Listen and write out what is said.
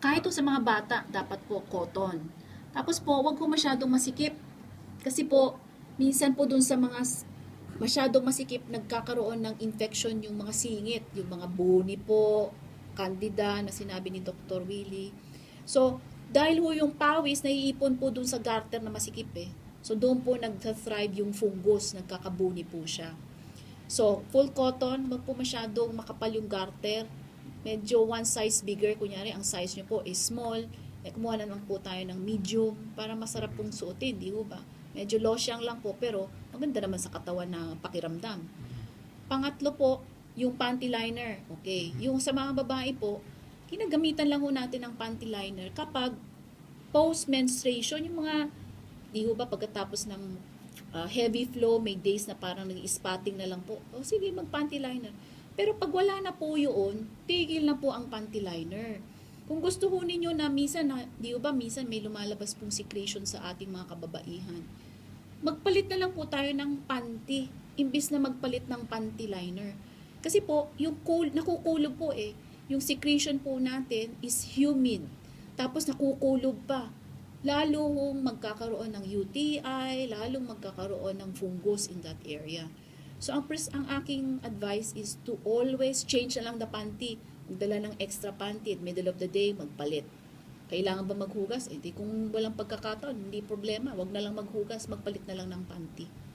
kahit po sa mga bata, dapat po cotton. Tapos po, wag po masyadong masikip. Kasi po, minsan po dun sa mga masyadong masikip, nagkakaroon ng infection yung mga singit, yung mga buni po, candida na sinabi ni Dr. Willie. So, dahil ho yung pawis, naiipon po dun sa garter na masikip eh. So, doon po nag-thrive yung fungus, nagkakabuni po siya. So, full cotton, wag po masyadong makapal yung garter. Medyo one size bigger, kunyari ang size nyo po is small. Eh, kumuha na lang po tayo ng medium para masarap pong suotin, di ba? Medyo losyang lang po, pero maganda naman sa katawan na pakiramdam. Pangatlo po, yung panty liner. Okay. Yung sa mga babae po, ginagamitan lang ho natin ng panty liner kapag post-menstruation, yung mga, di ba, pagkatapos ng uh, heavy flow, may days na parang nag-spotting na lang po. O sige, mag-panty liner. Pero pag wala na po yun, tigil na po ang panty liner. Kung gusto ho ninyo na minsan, na, di ba, minsan may lumalabas pong secretion sa ating mga kababaihan. Magpalit na lang po tayo ng panty, imbis na magpalit ng panty liner. Kasi po, yung cool, nakukulob po eh. Yung secretion po natin is humid. Tapos nakukulob pa lalo magkakaroon ng UTI, lalong magkakaroon ng fungus in that area. So ang pres ang aking advice is to always change na lang the panty. Magdala ng extra panty at middle of the day magpalit. Kailangan ba maghugas? Eh di kung walang pagkakataon, hindi problema. Wag na lang maghugas, magpalit na lang ng panty.